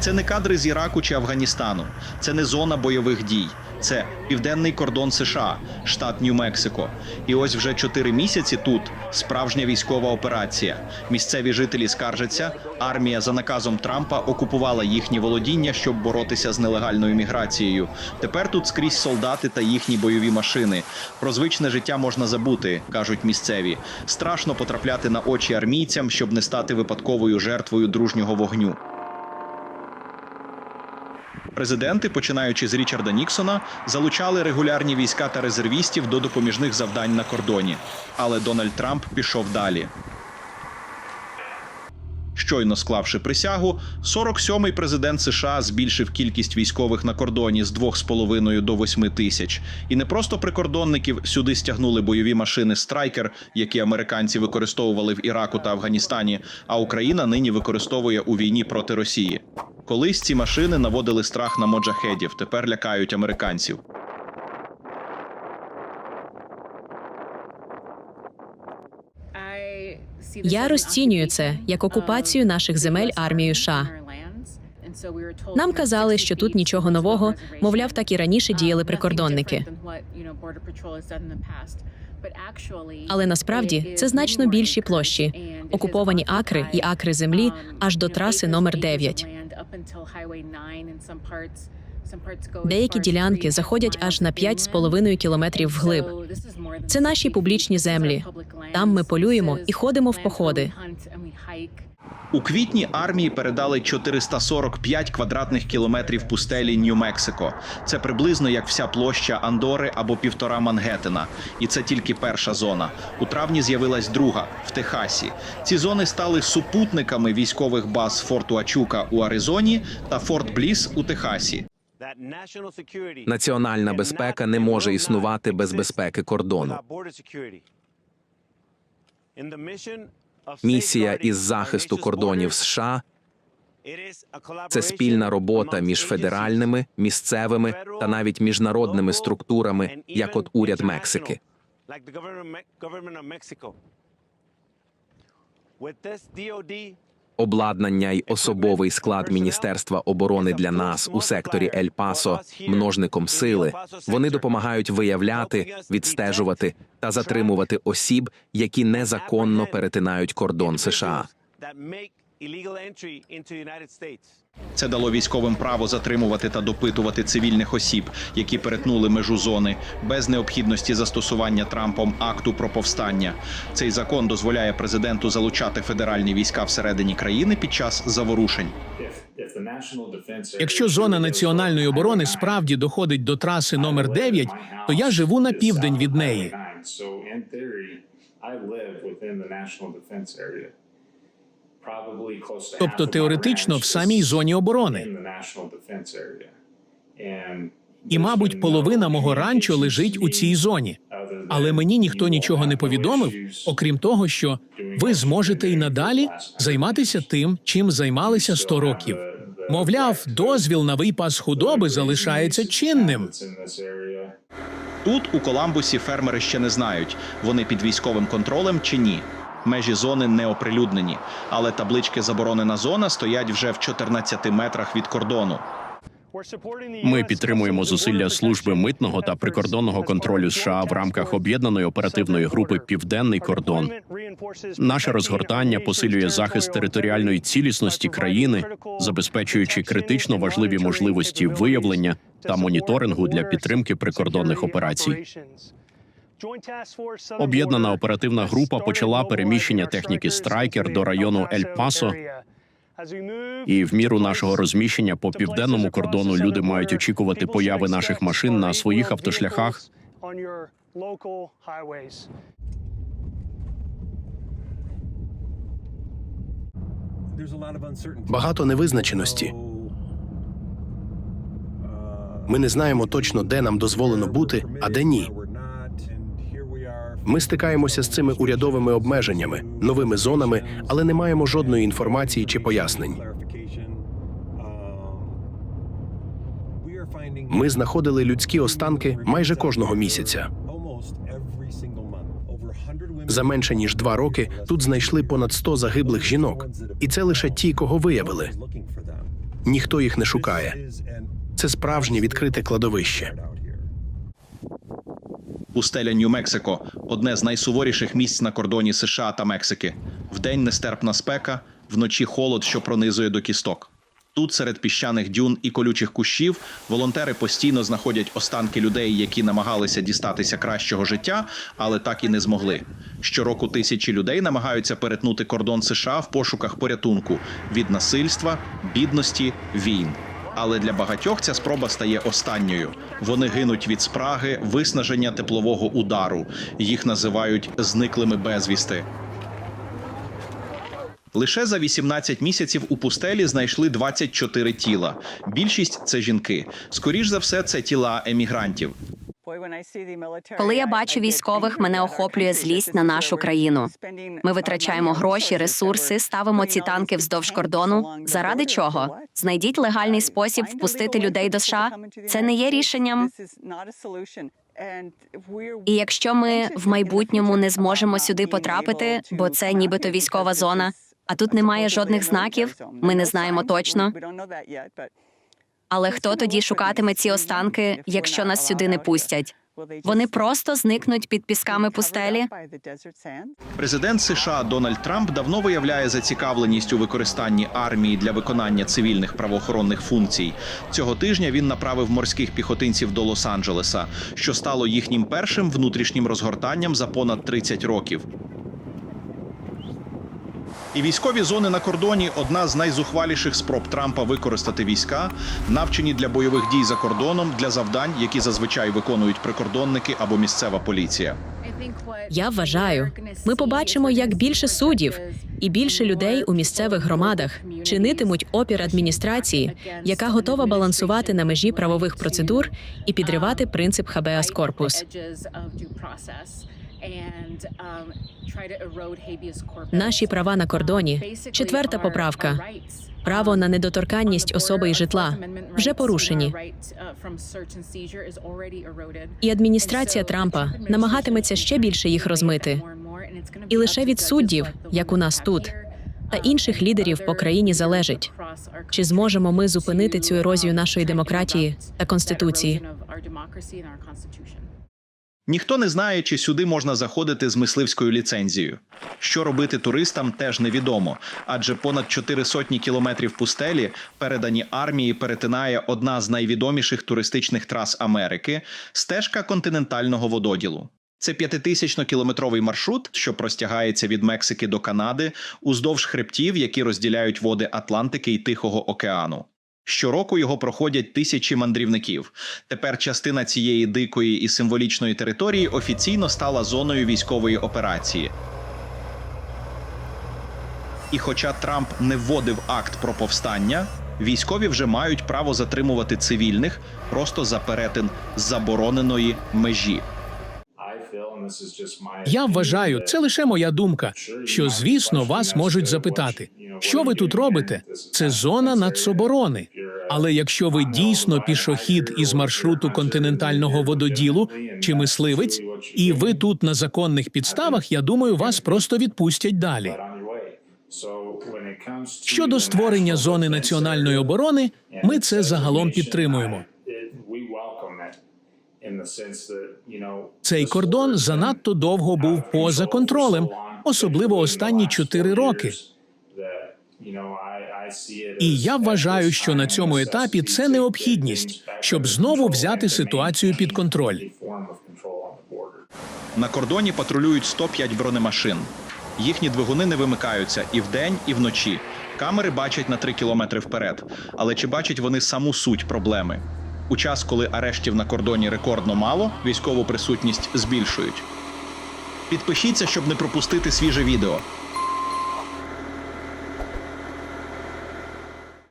Це не кадри з Іраку чи Афганістану, це не зона бойових дій. Це південний кордон США, штат Нью-Мексико. І ось вже чотири місяці тут справжня військова операція. Місцеві жителі скаржаться, армія за наказом Трампа окупувала їхні володіння, щоб боротися з нелегальною міграцією. Тепер тут скрізь солдати та їхні бойові машини. Про звичне життя можна забути, кажуть місцеві. Страшно потрапляти на очі армійцям, щоб не стати випадковою жертвою дружнього вогню. Президенти, починаючи з Річарда Ніксона, залучали регулярні війська та резервістів до допоміжних завдань на кордоні. Але Дональд Трамп пішов далі. Щойно склавши присягу, 47-й президент США збільшив кількість військових на кордоні з 2,5 до 8 тисяч. І не просто прикордонників сюди стягнули бойові машини Страйкер, які американці використовували в Іраку та Афганістані, а Україна нині використовує у війні проти Росії. Колись ці машини наводили страх на моджахедів, тепер лякають американців. Я розцінюю це як окупацію наших земель армією США. Нам казали, що тут нічого нового, мовляв, так і раніше діяли прикордонники. Але насправді це значно більші площі, окуповані акри і акри землі аж до траси номер 9. up until Highway 9 in some parts. Деякі ділянки заходять аж на 5,5 кілометрів вглиб. Це наші публічні землі. Там ми полюємо і ходимо в походи. У квітні армії передали 445 квадратних кілометрів пустелі Нью-Мексико. Це приблизно як вся площа Андори або півтора Мангеттена. І це тільки перша зона. У травні з'явилась друга в Техасі. Ці зони стали супутниками військових баз Форту Ачука у Аризоні та Форт Бліс у Техасі. Національна безпека не може існувати без безпеки кордону. Місія із захисту кордонів США це спільна робота між федеральними, місцевими та навіть міжнародними структурами, як от уряд Мексики. Обладнання й особовий склад Міністерства оборони для нас у секторі Ель Пасо множником сили. Вони допомагають виявляти, відстежувати та затримувати осіб, які незаконно перетинають кордон США. Це дало військовим право затримувати та допитувати цивільних осіб, які перетнули межу зони, без необхідності застосування Трампом акту про повстання. Цей закон дозволяє президенту залучати федеральні війська всередині країни під час заворушень. Якщо зона національної оборони справді доходить до траси номер 9, то я живу на південь від неї. Тобто теоретично в самій зоні оборони. І, мабуть, половина мого ранчо лежить у цій зоні. Але мені ніхто нічого не повідомив, окрім того, що ви зможете і надалі займатися тим, чим займалися 100 років. Мовляв, дозвіл на випас худоби залишається чинним. Тут у Коламбусі фермери ще не знають, вони під військовим контролем чи ні. Межі зони не оприлюднені, але таблички заборонена зона стоять вже в 14 метрах від кордону. Ми підтримуємо зусилля служби митного та прикордонного контролю США в рамках об'єднаної оперативної групи Південний кордон. Наше розгортання посилює захист територіальної цілісності країни, забезпечуючи критично важливі можливості виявлення та моніторингу для підтримки прикордонних операцій. Об'єднана оперативна група почала переміщення техніки Страйкер до району Ель Пасо. І в міру нашого розміщення по південному кордону люди мають очікувати появи наших машин на своїх автошляхах. Багато невизначеності. Ми не знаємо точно, де нам дозволено бути, а де ні. Ми стикаємося з цими урядовими обмеженнями, новими зонами, але не маємо жодної інформації чи пояснень. Ми знаходили людські останки майже кожного місяця. За менше ніж два роки тут знайшли понад 100 загиблих жінок, і це лише ті, кого виявили. ніхто їх не шукає. Це справжнє відкрите кладовище. Пустеля Нью-Мексико одне з найсуворіших місць на кордоні США та Мексики. Вдень нестерпна спека, вночі холод, що пронизує до кісток. Тут, серед піщаних дюн і колючих кущів, волонтери постійно знаходять останки людей, які намагалися дістатися кращого життя, але так і не змогли. Щороку тисячі людей намагаються перетнути кордон США в пошуках порятунку від насильства, бідності, війн. Але для багатьох ця спроба стає останньою. Вони гинуть від спраги, виснаження теплового удару. Їх називають зниклими безвісти. Лише за 18 місяців у пустелі знайшли 24 тіла. Більшість це жінки. Скоріш за все, це тіла емігрантів. Коли я бачу військових, мене охоплює злість на нашу країну. Ми витрачаємо гроші, ресурси, ставимо ці танки вздовж кордону. Заради чого? Знайдіть легальний спосіб впустити людей до США. Це не є рішенням. І якщо ми в майбутньому не зможемо сюди потрапити, бо це нібито військова зона, а тут немає жодних знаків, ми не знаємо точно. Але хто тоді шукатиме ці останки, якщо нас сюди не пустять? Вони просто зникнуть під пісками пустелі. Президент США Дональд Трамп давно виявляє зацікавленість у використанні армії для виконання цивільних правоохоронних функцій. Цього тижня він направив морських піхотинців до Лос-Анджелеса, що стало їхнім першим внутрішнім розгортанням за понад 30 років. І військові зони на кордоні одна з найзухваліших спроб Трампа використати війська, навчені для бойових дій за кордоном для завдань, які зазвичай виконують прикордонники або місцева поліція. Я вважаю, ми побачимо, як більше суддів і більше людей у місцевих громадах чинитимуть опір адміністрації, яка готова балансувати на межі правових процедур і підривати принцип хабеас корпус. Наші права на кордоні. Четверта поправка. Право на недоторканність особи і житла вже порушені. І адміністрація Трампа намагатиметься ще більше їх розмити. І лише від суддів, як у нас тут, та інших лідерів по країні залежить, чи зможемо ми зупинити цю ерозію нашої демократії та конституції. Ніхто не знає, чи сюди можна заходити з мисливською ліцензією. Що робити туристам, теж невідомо, адже понад чотири сотні кілометрів пустелі, передані армії, перетинає одна з найвідоміших туристичних трас Америки стежка континентального вододілу. Це п'ятитисячно-кілометровий маршрут, що простягається від Мексики до Канади, уздовж хребтів, які розділяють води Атлантики і Тихого океану. Щороку його проходять тисячі мандрівників. Тепер частина цієї дикої і символічної території офіційно стала зоною військової операції. І хоча Трамп не вводив акт про повстання, військові вже мають право затримувати цивільних просто за перетин забороненої межі. Я вважаю, це лише моя думка. Що звісно вас можуть запитати, що ви тут робите? Це зона нацоборони. Але якщо ви дійсно пішохід із маршруту континентального вододілу чи мисливець, і ви тут на законних підставах, я думаю, вас просто відпустять далі. Щодо створення зони національної оборони, ми це загалом підтримуємо. Цей кордон занадто довго був поза контролем, особливо останні чотири роки. І я вважаю, що на цьому етапі це необхідність, щоб знову взяти ситуацію під контроль. На кордоні патрулюють 105 бронемашин. Їхні двигуни не вимикаються і вдень, і вночі. Камери бачать на 3 кілометри вперед. Але чи бачать вони саму суть проблеми? У час, коли арештів на кордоні рекордно мало, військову присутність збільшують. Підпишіться, щоб не пропустити свіже відео.